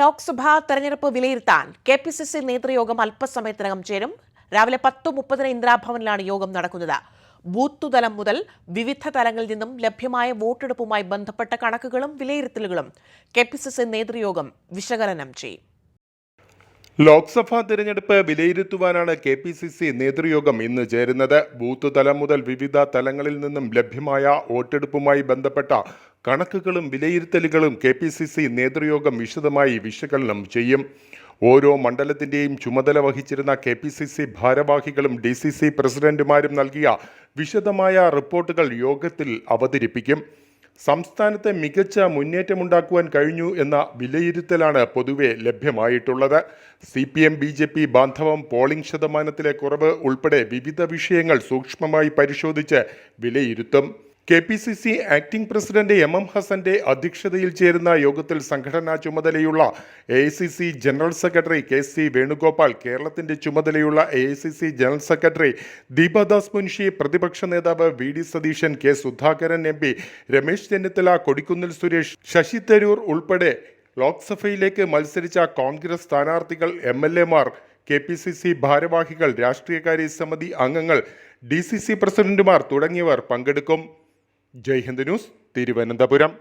ലോക്സഭാ തെരഞ്ഞെടുപ്പ് വിലയിരുത്താൻ K P C C നേതൃയോഗം അല്പസമയത്തിനകം ചേരും. രാവിലെ പത്ത് മുപ്പതിന് ഇന്ദിരാഭവനിലാണ് യോഗം നടക്കുന്നത്. ബൂത്ത് തലം മുതൽ വിവിധ തലങ്ങളിൽ നിന്നും ലഭ്യമായ വോട്ടെടുപ്പുമായി ബന്ധപ്പെട്ട കണക്കുകളും വിലയിരുത്തലുകളും കെ പി സി സി നേതൃയോഗം വിശകലനം ചെയ്യും. ലോക്സഭാ തിരഞ്ഞെടുപ്പ് വിലയിരുത്തുവാനാണ് കെ പി സി സി നേതൃയോഗം ഇന്ന് ചേരുന്നത്. ബൂത്ത് തലം മുതൽ വിവിധ തലങ്ങളിൽ നിന്നും ലഭ്യമായ വോട്ടെടുപ്പുമായി ബന്ധപ്പെട്ട കണക്കുകളും വിലയിരുത്തലുകളും കെ പി സി സി നേതൃയോഗം വിശദമായി വിശകലനം ചെയ്യും. ഓരോ മണ്ഡലത്തിന്റെയും ചുമതല വഹിച്ചിരുന്ന കെ പി സി സി ഭാരവാഹികളും ഡി സി സി പ്രസിഡന്റുമാരും നൽകിയ വിശദമായ റിപ്പോർട്ടുകൾ യോഗത്തിൽ അവതരിപ്പിക്കും. സംസ്ഥാനത്തെ മികച്ച മുന്നേറ്റമുണ്ടാക്കുവാൻ കഴിഞ്ഞു എന്ന വിലയിരുത്തലാണ് പൊതുവെ ലഭ്യമായിട്ടുള്ളത്. C P M B J P ബാന്ധവം polling ശതമാനത്തിലെ കുറവ് ഉൾപ്പെടെ വിവിധ വിഷയങ്ങൾ സൂക്ഷ്മമായി പരിശോധിച്ച് വിലയിരുത്തും. K P C C acting president M M ഹസന്റെ അധ്യക്ഷതയിൽ ചേരുന്ന യോഗത്തിൽ സംഘടനാ ചുമതലയുള്ള A C C general secretary K C Venugopal കേരളത്തിന്റെ ചുമതലയുള്ള A C C general secretary Deepa Das Munshi പ്രതിപക്ഷ നേതാവ് V D Satheesan K Sudhakaran M P Ramesh Chennithala Kodikunnil Suresh Shashi Tharoor ഉൾപ്പെടെ ലോക്സഭയിലേക്ക് മത്സരിച്ച കോൺഗ്രസ് സ്ഥാനാർത്ഥികൾ M L K P C C ഭാരവാഹികൾ രാഷ്ട്രീയകാര്യ സമിതി അംഗങ്ങൾ ഡി സി സി പ്രസിഡന്റുമാർ തുടങ്ങിയവർ പങ്കെടുക്കും. ജയ്ഹിന്ദ് ന്യൂസ് തിരുവനന്തപുരം.